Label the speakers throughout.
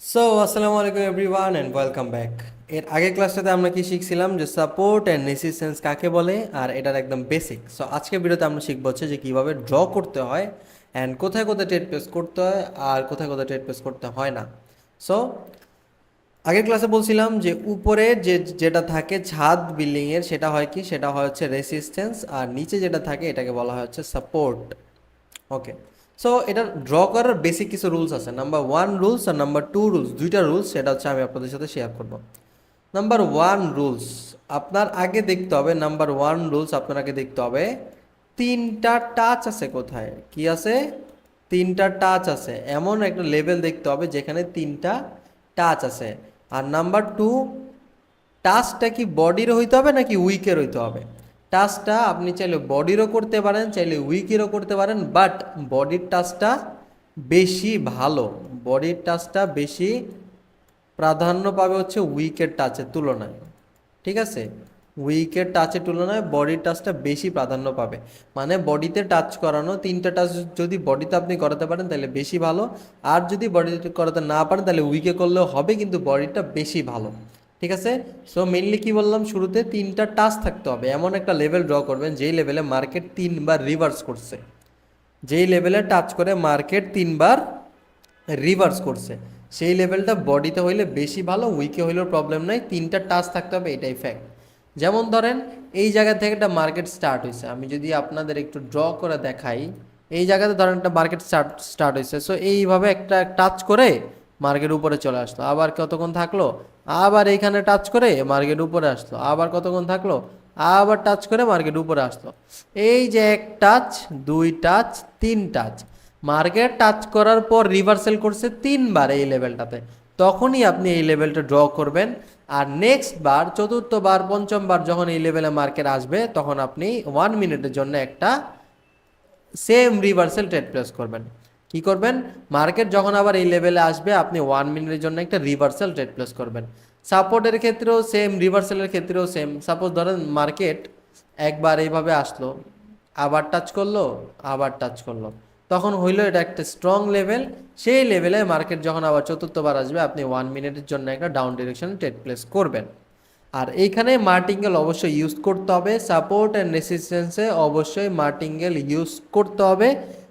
Speaker 1: So আসসালামু আলাইকুম everyone and welcome back এর আগের ক্লাসটাতে আমরা কি শিখছিলাম? যে সাপোর্ট অ্যান্ড রেসিস্ট্যান্স কাকে বলে? আর এটার একদম বেসিক সো আজকের ভিডিওতে আমরা শিখব হচ্ছে যে কীভাবে ড্র করতে হয় অ্যান্ড কোথায় কোথায় ট্রেড প্লেস করতে হয় আর কোথায় কোথায় ট্রেড প্লেস করতে হয় না। সো আগের ক্লাসে বলছিলাম যে উপরে যে যেটা থাকে ছাদ বিল্ডিংয়ের সেটা হয় কি? সেটা হয় হচ্ছে রেসিস্ট্যান্স আর নিচে যেটা থাকে, এটাকে বলা হয় হচ্ছে সাপোর্ট ওকে সো এটা ড্র করার বেসিক কিছু রুলস আছে। নাম্বার ওয়ান রুলস আর নাম্বার টু রুলস দুইটা রুলস সেটা হচ্ছে আমি আপনাদের সাথে শেয়ার করব। নাম্বার ওয়ান রুলস আপনার আগে দেখতে হবে নাম্বার ওয়ান রুলস আপনার আগে দেখতে হবে, তিনটা টাচ আছে কোথায়? কি আছে? তিনটা টাচ আছে। এমন একটা লেভেল দেখতে হবে যেখানে তিনটা টাচ আছে। আর নাম্বার টু টাচটা কি বডির হইতে হবে নাকি উইকের হইতে হবে? টাচটা আপনি চাইলে বডিরও করতে পারেন, চাইলে উইকেরও করতে পারেন বাট বডির টাচটা বেশি ভালো। বডির টাচটা বেশি প্রাধান্য পাবে হচ্ছে উইকের টাচের তুলনায়। ঠিক আছে? উইকের টাচের তুলনায় বডির টাচটা বেশি প্রাধান্য পাবে। মানে বডিতে টাচ করানো, তিনটা টাচ যদি বডিতে আপনি করাতে পারেন, তাহলে বেশি ভালো। আর যদি বডিতে করাতে না পারেন, তাহলে উইকে করলেও হবে, কিন্তু বডিটা বেশি ভালো। ঠিক আছে? সো মেনলি কি বললাম শুরুতে, তিনটা টাচ থাকতে হবে। এমন একটা লেভেল ড্র করবেন, যেই লেভেলে মার্কেট তিনবার রিভার্স করছে। যেই লেভেলে টাচ করে মার্কেট তিনবার রিভার্স করছে। সেই লেভেলটা বডিতে হইলে বেশি ভালো উইকে হইলেও প্রবলেম নাই। তিনটা টাচ থাকতে হবে, এটাই ফ্যাক্ট যেমন ধরেন, এই জায়গা থেকে একটা মার্কেট স্টার্ট হয়েছে আমি যদি আপনাদের একটু ড্র করে দেখাই, এই জায়গাতে ধরেন একটা মার্কেট স্টার্ট স্টার্ট হয়েছে সো এইভাবে একটা টাচ করে মার্কেট উপরে চলে আসলো। আবার কতক্ষণ থাকল? আবার এইখানে টাচ করে মার্কেট উপরে আসলো। আবার কতক্ষণ থাকল? আবার টাচ করে মার্কেট উপরে আসলো। এই যে এক টাচ দুই টাচ তিন টাচ মার্কেট টাচ করার পর রিভার্সেল করছে তিনবার এই লেভেলটাতে তখনই আপনি এই লেভেলটা ড্র করবেন। আর নেক্সট বার, চতুর্থ বার, পঞ্চম বার যখন এই লেভেলে মার্কেট আসবে, তখন আপনি ওয়ান মিনিটের জন্য একটা সেম রিভার্সেল ট্রেড প্লেস করবেন। কি করবেন? মার্কেট যখন আবার এই লেভেলে আসবে, আপনি ওয়ান মিনিটের জন্য একটা রিভার্সাল ট্রেড প্লেস করবেন। সাপোর্টের ক্ষেত্রেও সেম রিভার্সালের ক্ষেত্রেও সেম সাপোজ ধরেন মার্কেট একবার এইভাবে আসলো, আবার টাচ করল, আবার টাচ করল। তখন হইল এটা একটা স্ট্রং লেভেল সেই লেভেলে মার্কেট যখন আবার চতুর্থবার আসবে, আপনি ওয়ান মিনিটের জন্য একটা ডাউন ডিরেকশন ট্রেড প্লেস করবেন। আর এইখানে মার্টিঙ্গেল অবশ্যই ইউজ করতে হবে। সাপোর্ট অ্যান্ড রেসিস্ট্যান্সে অবশ্যই মার্টিঙ্গেল ইউজ করতে হবে।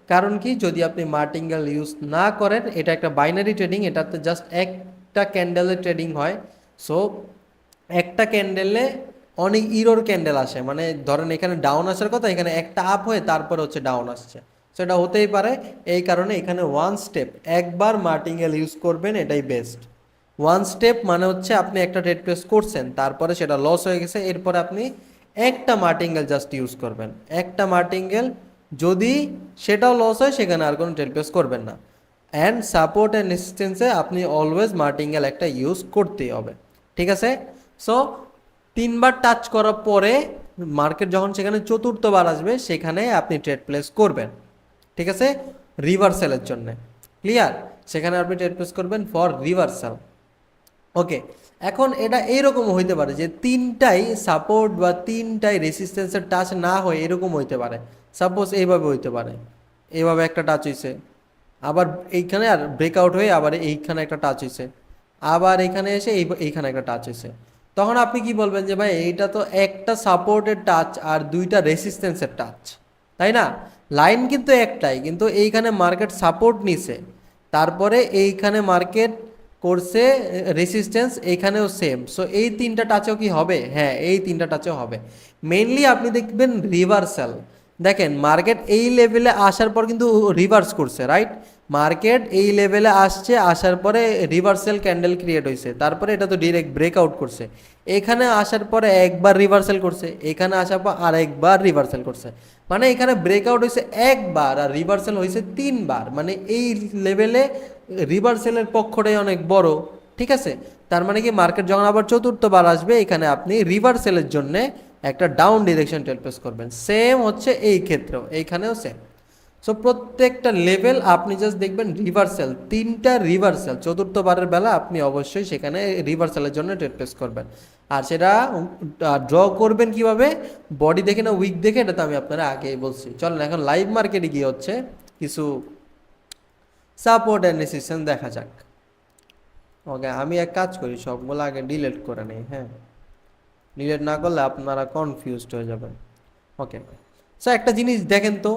Speaker 1: কারণ কি? যদি আপনি মার্টিঙ্গেল ইউজ না করেন, এটা একটা বাইনারি ট্রেডিং, এটাতে জাস্ট একটা ক্যান্ডেলের ট্রেডিং হয়। সো, একটা ক্যান্ডেলে অনেক ইরোর ক্যান্ডেল আসে। মানে ধরেন এখানে ডাউন আসার কথা, এখানে একটা আপ হয়ে তারপরে হচ্ছে ডাউন আসছে। সেটা হতেই পারে। এই কারণে এখানে ওয়ান স্টেপ একবার মার্টিঙ্গেল ইউজ করবেন, এটাই বেস্ট ওয়ান স্টেপ মানে হচ্ছে আপনি একটা ট্রেড প্লেস করছেন, তারপরে সেটা লস হয়ে গেছে, এরপরে আপনি একটা মার্টিঙ্গেল জাস্ট ইউজ করবেন। একটা মার্টিঙ্গেল যদি সেটাও লস হয়, সেখানে আর কোনো ট্রেড প্লেস করবেন না। অ্যান্ড সাপোর্ট অ্যান্ড রেসিস্টেন্সে আপনি অলওয়েজ মার্টিঙ্গেল একটা ইউজ করতেই হবে। ঠিক আছে? সো তিনবার টাচ করার পরে মার্কেট যখন সেখানে চতুর্থবার আসবে, সেখানে আপনি ট্রেড প্লেস করবেন। ঠিক আছে? রিভার্সালের জন্য। ক্লিয়ার সেখানে আপনি ট্রেড প্লেস করবেন ফর রিভার্সাল ওকে এখন এটা এইরকম হইতে পারে যে তিনটাই সাপোর্ট বা তিনটাই রেসিস্ট্যান্সের টাচ না হয়ে এরকম হইতে পারে। সাপোজ এইভাবে হইতে পারে। এইভাবে একটা টাচ হয়েছে আবার এইখানে আর ব্রেকআউট হয়ে আবার এইখানে একটা টাচ হয়েছে আবার এখানে এসে এই এইখানে একটা টাচ হয়েছে তখন আপনি কি বলবেন যে, ভাই, এইটা তো একটা সাপোর্টের টাচ আর দুইটা রেসিস্ট্যান্সের টাচ তাই না? লাইন কিন্তু একটাই, কিন্তু এইখানে মার্কেট সাপোর্ট নিছে। তারপরে এইখানে মার্কেট করছে রেসিস্ট্যান্স এইখানেও সেম সো এই তিনটা টাচেও কি হবে? হ্যাঁ এই তিনটা টাচেও হবে। মেনলি আপনি দেখবেন রিভার্সাল দেখেন মার্কেট এই লেভেলে আসার পর কিন্তু রিভার্স করছে রাইট মার্কেট এই লেভেলে আসছে, আসার পরে রিভার্সাল ক্যান্ডেল ক্রিয়েট হয়েছে, তারপরে এটা তো ডিরেক্ট ব্রেকআউট করছে। এখানে আসার পরে একবার রিভার্সাল করছে, এখানে আসার পর আর একবার রিভার্সাল করছে। মানে এখানে ব্রেকআউট হয়েছে একবার আর রিভার্সাল হয়েছে তিনবার। মানে এই লেভেলে রিভার্সালের পক্ষটাই অনেক বড়, ঠিক আছে? তার মানে কি মার্কেট যখন আবার চতুর্থবার আসবে, এখানে আপনি রিভার্সালের জন্য একটা ডাউন ডিরেকশন টেলপ্রেস করবেন। সেম হচ্ছে এই ক্ষেত্রেও, এইখানেও সেম সো প্রত্যেকটা লেভেল আপনি জাস্ট দেখবেন রিভার্সেল তিনটা রিভার্সেল চতুর্থবারের বেলা আপনি অবশ্যই সেখানে রিভার্সালের জন্য ট্রেড প্লেস করবেন। আর সেটা ড্র করবেন কীভাবে? বডি দেখে না উইক দেখে, এটা তো আমি আপনারা আগেই বলছি। চলেন এখন লাইভ মার্কেটে গিয়ে হচ্ছে কিছু সাপোর্ট অ্যান্ড রেসিস্ট্যান্স দেখা যাক। ওকে আমি এক কাজ করি, সবগুলো আগে ডিলিট করে নিই হ্যাঁ। ডিলিট না করলে আপনারা কনফিউজড হয়ে যাবেন। ওকে স্যার একটা জিনিস দেখেন তো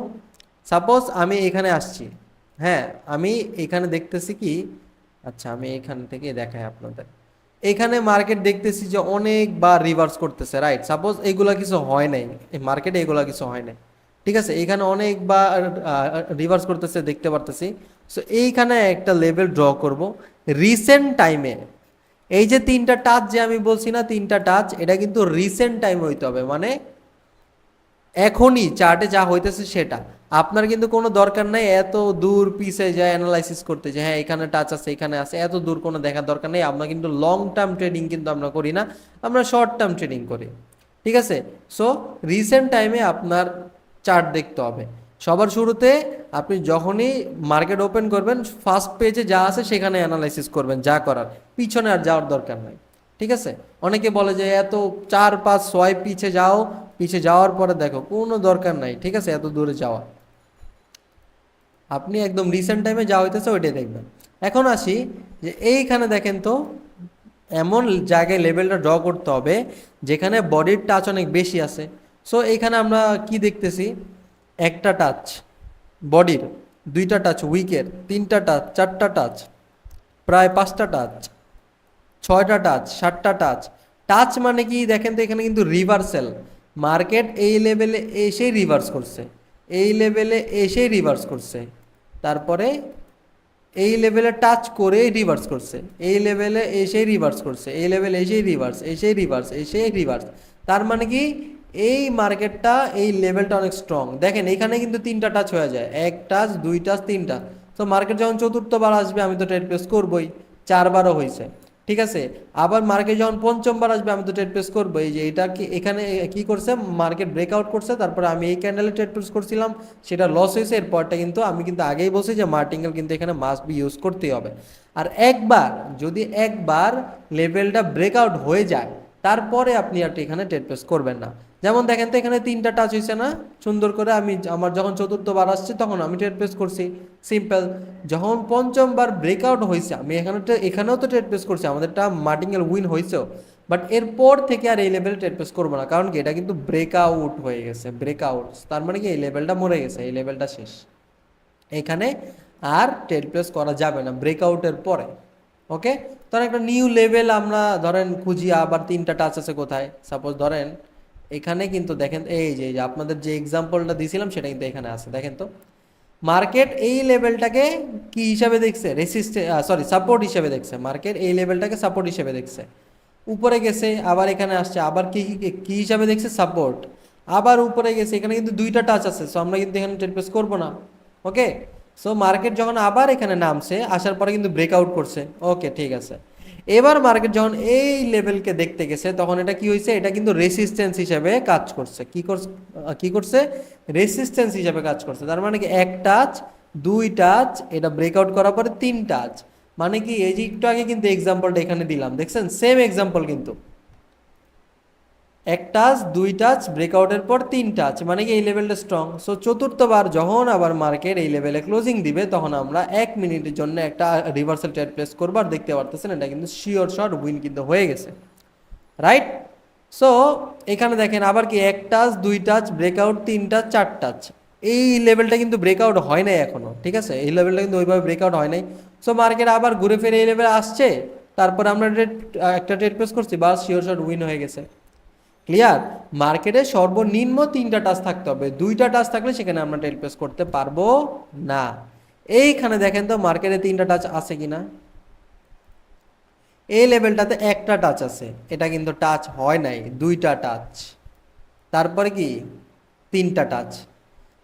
Speaker 1: সাপোজ আমি এখানে আসছি। হ্যাঁ আমি এখানে দেখতেছি কি? আচ্ছা আমি এখান থেকে দেখাই আপনাদের। এখানে মার্কেট দেখতেছি যে অনেকবার রিভার্স করতেছে রাইট সাপোজ এগুলা কিছু হয় নাই। এই মার্কেটে এগুলা কিছু হয় নাই। ঠিক আছে? এখানে অনেকবার রিভার্স করতেছে, দেখতে পারতেছি। সো এইখানে একটা লেভেল ড্র করব। রিসেন্ট টাইমে এই যে তিনটা টাচ যে আমি বলছি না, তিনটা টাচ এটা কিন্তু রিসেন্ট টাইম হইতে হবে। মানে এখনই চার্টে যা হইতেছে সেটা। আপনার কিন্তু কোনো দরকার নাই এত দূর পিছে যায় অ্যানালাইসিস করতে যে হ্যাঁ এখানে টাচ আছে, এখানে আছে। এত দূর কোনো দেখার দরকার নেই। আমরা কিন্তু লং টার্ম ট্রেডিং কিন্তু আমরা করি না। আমরা শর্ট টার্ম ট্রেডিং করি। ঠিক আছে? সো রিসেন্ট টাইমে আপনার চার্ট দেখতে হবে। সবার শুরুতে আপনি যখনই মার্কেট ওপেন করবেন ফার্স্ট পেজে যা আছে সেখানে অ্যানালাইসিস করবেন, যা করার। পিছনে আর যাওয়ার দরকার নাই। ঠিক আছে? অনেকে বলে যে এত চার, পাঁচ, ছয়, পিছে যাও, পিছে যাওয়ার পরে দেখো, কোনো দরকার নাই। ঠিক আছে? এত দূরে যাওয়া। আপনি একদম রিসেন্ট টাইমে যা হইতেছে ওইটাই দেখবেন। এখন আসি যে এইখানে দেখেন তো, এমন জায়গায় লেভেলটা ড্র করতে হবে যেখানে বডির টাচ অনেক বেশি আছে। সো এইখানে আমরা কি দেখতেছি? একটা টাচ বডির দুইটা টাচ উইকের তিনটা টাচ চারটা টাচ প্রায় পাঁচটা টাচ ছয়টা টাচ সাতটা টাচ টাচ মানে কি? দেখেন তো এখানে কিন্তু রিভার্সেল মার্কেট এই লেভেলে এসেই রিভার্স করছে। এই লেভেলে এসেই রিভার্স করছে। তারপরে এই লেভেলে টাচ করে রিভার্স করছে। এই লেভেলে এসেই রিভার্স করছে। এই লেভেলে এসেই রিভার্স এসেই রিভার্স এসেই রিভার্স তার মানে কি? এই মার্কেটটা, এই লেভেলটা অনেক স্ট্রং দেখেন, এখানে কিন্তু তিনটা টাচ হয়ে যায়। এক টাচ দুই টাচ তিনটা তো মার্কেট যখন চতুর্থবার আসবে, আমি তো ট্রেড প্লেস করবোই। চারবারও হয়েছে। ঠিক আছে? আবার মার্কেট যখন পঞ্চমবার আসবে, আমি তো ট্রেড প্লেস করব এই যে এটা কি, এখানে কি করছে? মার্কেট ব্রেকআউট করছে। তারপরে আমি এই ক্যান্ডেলে ট্রেড প্লেস করছিলাম। সেটা লস হয়েছে। এরপরটা কিন্তু, আমি কিন্তু আগেই বলছি যে মার্টিঙ্গেল কিন্তু এখানে মাস্ট বি ইউজ করতেই হবে। আর একবার, যদি একবার লেভেলটা ব্রেকআউট হয়ে যায় তারপরে আপনি আর এখানে ট্রেড প্লেস করবেন না। যেমন দেখেন তো এখানে তিনটা টাচ হয়েছে না? সুন্দর করে আমি আমার যখন চতুর্থবার আসছে তখন আমি ট্রেড প্লেস করছি। সিম্পল যখন পঞ্চমবার ব্রেকআউট হয়েছে আমি এখানে এখানেও তো ট্রেড প্লেস করছি, আমাদেরটা মার্টিংয়ের উইন হয়েছেও বাট এরপর থেকে আর এই লেভেলে ট্রেড প্লেস করব না, কারণ কি এটা কিন্তু ব্রেকআউট হয়ে গেছে ব্রেকআউট তার মানে কি এই লেভেলটা মরে গেছে, এই লেভেলটা শেষ। এখানে আর ট্রেড প্লেস করা যাবে না ব্রেকআউটের পরে। ওকে ধরেন একটা নিউ লেভেল আমরা ধরেন খুঁজি, আবার তিনটা টাচ আছে কোথায়? সাপোজ ধরেন এখানে কিন্তু দেখেন, এই যে আপনাদের যে এক্সাম্পলটা দিয়েছিলাম সেটা কিন্তু এখানে আছে, দেখেন তো। মার্কেট এই লেভেলটাকে কি হিসাবে দেখছে? রেসিস্টে সরি সাপোর্ট হিসাবে দেখছে। মার্কেট এই লেভেলটাকে সাপোর্ট হিসাবে দেখছে। উপরে গেছে, আবার এখানে আসছে, আবার কি কি হিসাবে দেখছে? সাপোর্ট আবার উপরে গেছে, এখানে কিন্তু দুইটা টাচ আছে সো আমরা কিন্তু এখানে ট্রেড প্লেস করব না। ওকে সো মার্কেট যখন আবার এখানে নামছে, আসার পরে কিন্তু ব্রেকআউট করছে। ওকে ঠিক আছে। এবার মার্কেট যখন এই লেভেলকে দেখতে গেছে, তখন এটা কি হয়েছে এটা কিন্তু রেসিস্ট্যান্স হিসাবে কাজ করছে। কি করছে? কি করছে? রেসিস্ট্যান্স হিসাবে কাজ করছে। তার মানে কি এক টাচ দুই টাচ এটা ব্রেকআউট করার পরে তিন টাচ মানে কি, এই যে একটু আগে কিন্তু এক্সাম্পলটা এখানে দিলাম। দেখছেন? সেম এক্সাম্পল কিন্তু। এক টাচ, দুই টাচ ব্রেকআউটের পর তিন টাচ মানে কি এই লেভেলটা স্ট্রং সো চতুর্থবার যখন আবার মার্কেট এই লেভেলে ক্লোজিং দিবে, তখন আমরা এক মিনিটের জন্য একটা রিভার্সাল ট্রেড প্লেস করব। আর দেখতে পারতেছেন, এটা কিন্তু শিওর শট উইন কিন্তু হয়ে গেছে। রাইট সো এখানে দেখেন আবার কি এক টাচ, দুই টাচ ব্রেকআউট তিন টাচ, চার টাচ। এই লেভেলটা কিন্তু ব্রেকআউট হয় নাই এখনও ঠিক আছে? এই লেভেলটা কিন্তু ওইভাবে ব্রেকআউট হয় নাই। সো মার্কেট আবার ঘুরে ফিরে এই লেভেলে আসছে। তারপরে আমরা একটা ট্রেড প্লেস করছি, বাস শিওর শট উইন হয়ে গেছে। ক্লিয়ার মার্কেটে সর্বনিম্ন তিনটা টাচ থাকতে হবে। দুইটা টাচ থাকলে সেখানে আমরা টেল প্লেস করতে পারব না। এইখানে দেখেন তো মার্কেটে তিনটা টাচ আছে কিনা? এই লেভেলটাতে একটা টাচ আছে। এটা কিন্তু টাচ হয় নাই। দুইটা টাচ তারপরে কি? তিনটা টাচ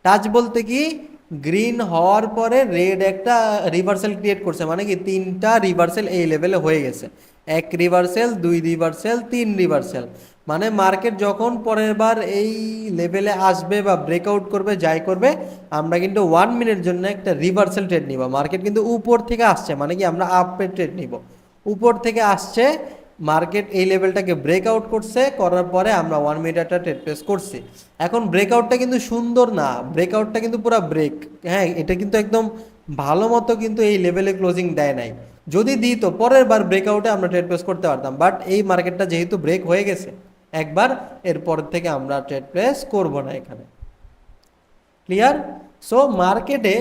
Speaker 1: টাচ বলতে কি? গ্রিন হওয়ার পরে রেড একটা রিভার্সেল ক্রিয়েট করছে। মানে কি? তিনটা রিভার্সেল এই লেভেলে হয়ে গেছে। এক রিভার্সেল দুই রিভার্সেল তিন রিভার্সাল মানে মার্কেট যখন পরের বার এই লেভেলে আসবে বা ব্রেকআউট করবে, যাই করবে, আমরা কিন্তু ওয়ান মিনিট জন্য একটা রিভার্সাল ট্রেড নিব। মার্কেট কিন্তু উপর থেকে আসছে মানে কি আমরা আপের ট্রেড নিব। উপর থেকে আসছে মার্কেট এই লেভেলটাকে ব্রেকআউট করছে, করার পরে আমরা ওয়ান মিনিট একটা ট্রেড প্লেস করছি। এখন ব্রেকআউটটা কিন্তু সুন্দর না ব্রেকআউটটা কিন্তু পুরো ব্রেক হ্যাঁ এটা কিন্তু একদম ভালো মতো কিন্তু এই লেভেলে ক্লোজিং দেয় নাই। যদি দিত, পরের বার ব্রেকআউটে আমরা ট্রেড প্লেস করতে পারতাম বাট এই মার্কেটটা যেহেতু ব্রেক হয়ে গেছে একবার, এরপর থেকে আমরা ট্রেড প্লেস করব না এখানে। ক্লিয়ার সো মার্কেটে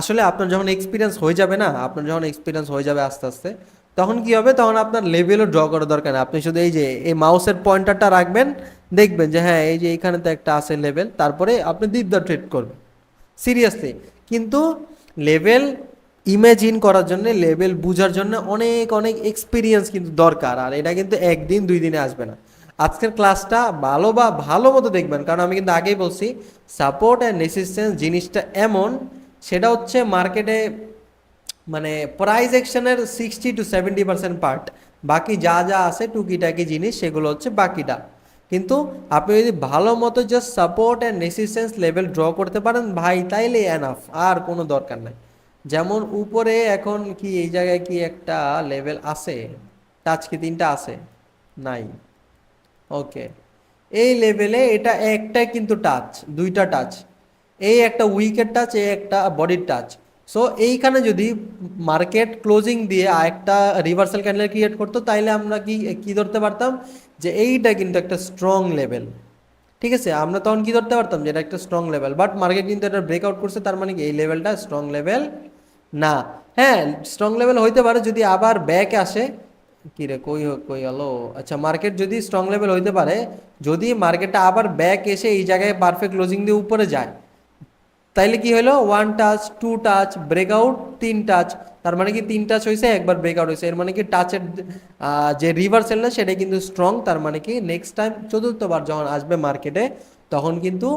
Speaker 1: আসলে আপনার যখন এক্সপিরিয়েন্স হয়ে যাবে না, আপনার যখন এক্সপিরিয়েন্স হয়ে যাবে আস্তে আস্তে, তখন কি হবে? তখন আপনার লেভেলও ড্র করার দরকার আপনি শুধু এই যে, এই মাউসের পয়েন্টারটা রাখবেন, দেখবেন যে হ্যাঁ এই যে এইখানে তো একটা আছে লেভেল তারপরে আপনি দ্বিতীয় ট্রেড করবেন। সিরিয়াসলি কিন্তু লেভেল ইমেজিন করার জন্য লেভেল বোঝার জন্য অনেক অনেক এক্সপিরিয়েন্স কিন্তু দরকার। আর এটা কিন্তু একদিন, দুই দিনে আসবে না। আজকের ক্লাসটা ভালো বা ভালো মতো দেখবেন, কারণ আমি কিন্তু আগেই বলছি সাপোর্ট অ্যান্ড রেসিস্ট্যান্স জিনিসটা এমন, সেটা হচ্ছে মার্কেটে মানে প্রাইস অ্যাকশনের sixty to seventy percent part বাকি যা যা আছে টুকিটাকি জিনিস, সেগুলো হচ্ছে বাকিটা। কিন্তু আপনি যদি ভালো মতো just support and resistance level draw করতে পারেন, ভাই, তাইলে এনাফ আর কোনো দরকার নাই। যেমন উপরে এখন কি, এই জায়গায় কি একটা লেভেল আছে? টাচ কি তিনটা আছে? নাই। ওকে এই লেভেলে এটা একটাই কিন্তু টাচ দুইটা টাচ এই একটা উইকের টাচ এই একটা বডির টাচ সো এইখানে যদি মার্কেট ক্লোজিং দিয়ে আরেকটা রিভার্সাল ক্যান্ডেল ক্রিয়েট করতো, তাইলে আমরা কি কি ধরতে পারতাম? যে এইটা কিন্তু একটা স্ট্রং লেভেল ঠিক আছে? আমরা তখন কি ধরতে পারতাম? যে এটা একটা স্ট্রং লেভেল বাট মার্কেট কিন্তু এটা ব্রেকআউট করছে, তার মানে কি? এই লেভেলটা স্ট্রং লেভেল না। হ্যাঁ স্ট্রং লেভেল হইতে পারে যদি আবার ব্যাক আসে কি রে, কই হোক কই হলো? আচ্ছা মার্কেট যদি স্ট্রং লেভেল হইতে পারে, যদি মার্কেটটা আবার ব্যাক এসে এই জায়গায় পারফেক্ট ক্লোজিং দিয়ে উপরে যায়, তাইলে কি হলো one touch two touch breakout তিন টাচ তার মানে কি তিন টাচ হয়েছে একবার ব্রেকআউট হয়েছে এর মানে কি টাচের যে রিভার্সেল না সেটা কিন্তু স্ট্রং তার মানে কি নেক্সট টাইম চতুর্থবার যখন আসবে মার্কেটে তখন কিন্তু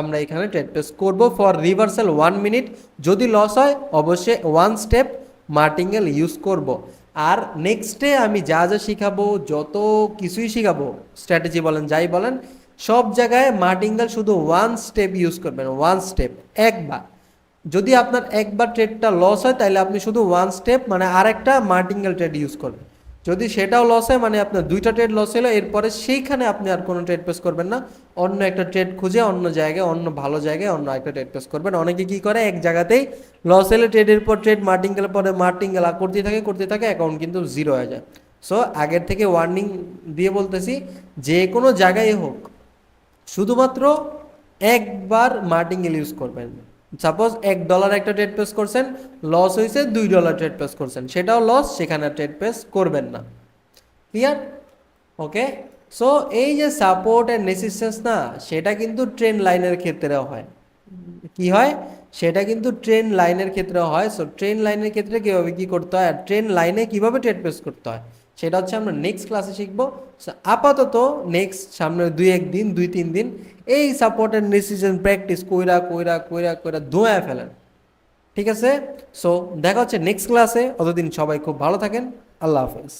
Speaker 1: আমরা এখানে ট্রেড প্লেস করব ফর রিভার্সাল ওয়ান মিনিট যদি লস হয়, অবশ্যই ওয়ান স্টেপ মার্টিঙ্গেল ইউজ করব। আর নেক্সটে আমি যা যা শিখাবো, যত কিছুই শিখাবো স্ট্র্যাটেজি বলেন, যাই বলেন, সব জায়গায় মার্টিঙ্গেল শুধু ওয়ান স্টেপ ইউজ করবেন ওয়ান স্টেপ একবার। যদি আপনার একবার ট্রেডটা লস হয় তাহলে আপনি শুধু ওয়ান স্টেপ মানে আরেকটা মার্টিঙ্গেল ট্রেড ইউজ করবেন। যদি সেটাও লস হয় মানে আপনার দুইটা ট্রেড লস হলো, এরপরে সেইখানে আপনি আর কোনো ট্রেড প্লেস করবেন না। অন্য একটা ট্রেড খুঁজে অন্য জায়গায়, অন্য ভালো জায়গায় অন্য একটা ট্রেড প্লেস করবেন। অনেকে কি করে, এক জায়গাতেই লস হলে ট্রেডের পর ট্রেড মার্টিঙ্গেলের পরে মার্টিঙ্গেল করতে থাকে করতে থাকে অ্যাকাউন্ট কিন্তু জিরো হয়ে যায়। সো আগের থেকে ওয়ার্নিং দিয়ে বলতেছি, যে কোনো জায়গায় হোক, শুধুমাত্র একবার মার্টিঙ্গেল ইউজ করবেন। সাপোজ এক ডলার একটা ট্রেড প্লেস করছেন লস হয়েছে দুই ডলার ট্রেড প্লেস করছেন। সেটাও লস সেখানে ট্রেড প্লেস করবেন না। ক্লিয়ার ওকে সো এই যে সাপোর্ট অ্যান্ড রেসিস্ট্যান্স না, সেটা কিন্তু ট্রেন লাইনের ক্ষেত্রেও হয়। কি হয়? সেটা কিন্তু ট্রেন লাইনের ক্ষেত্রেও হয়। সো ট্রেন লাইনের ক্ষেত্রে কীভাবে কী করতে হয়? আর ট্রেন লাইনে কীভাবে ট্রেড প্লেস করতে হয়? সেটা হচ্ছে আমরা নেক্সট ক্লাসে শিখব। আপাতত নেক্সট সামনে দুই এক দিন দুই তিন দিন এই সাপোর্টের ডিসিশন প্র্যাকটিস কইরা কইরা কইরা কইরা ধোঁয়া ফেলেন। ঠিক আছে? সো দেখা হচ্ছে নেক্সট ক্লাসে অতদিন সবাই খুব ভালো থাকেন। আল্লাহ হাফেজ।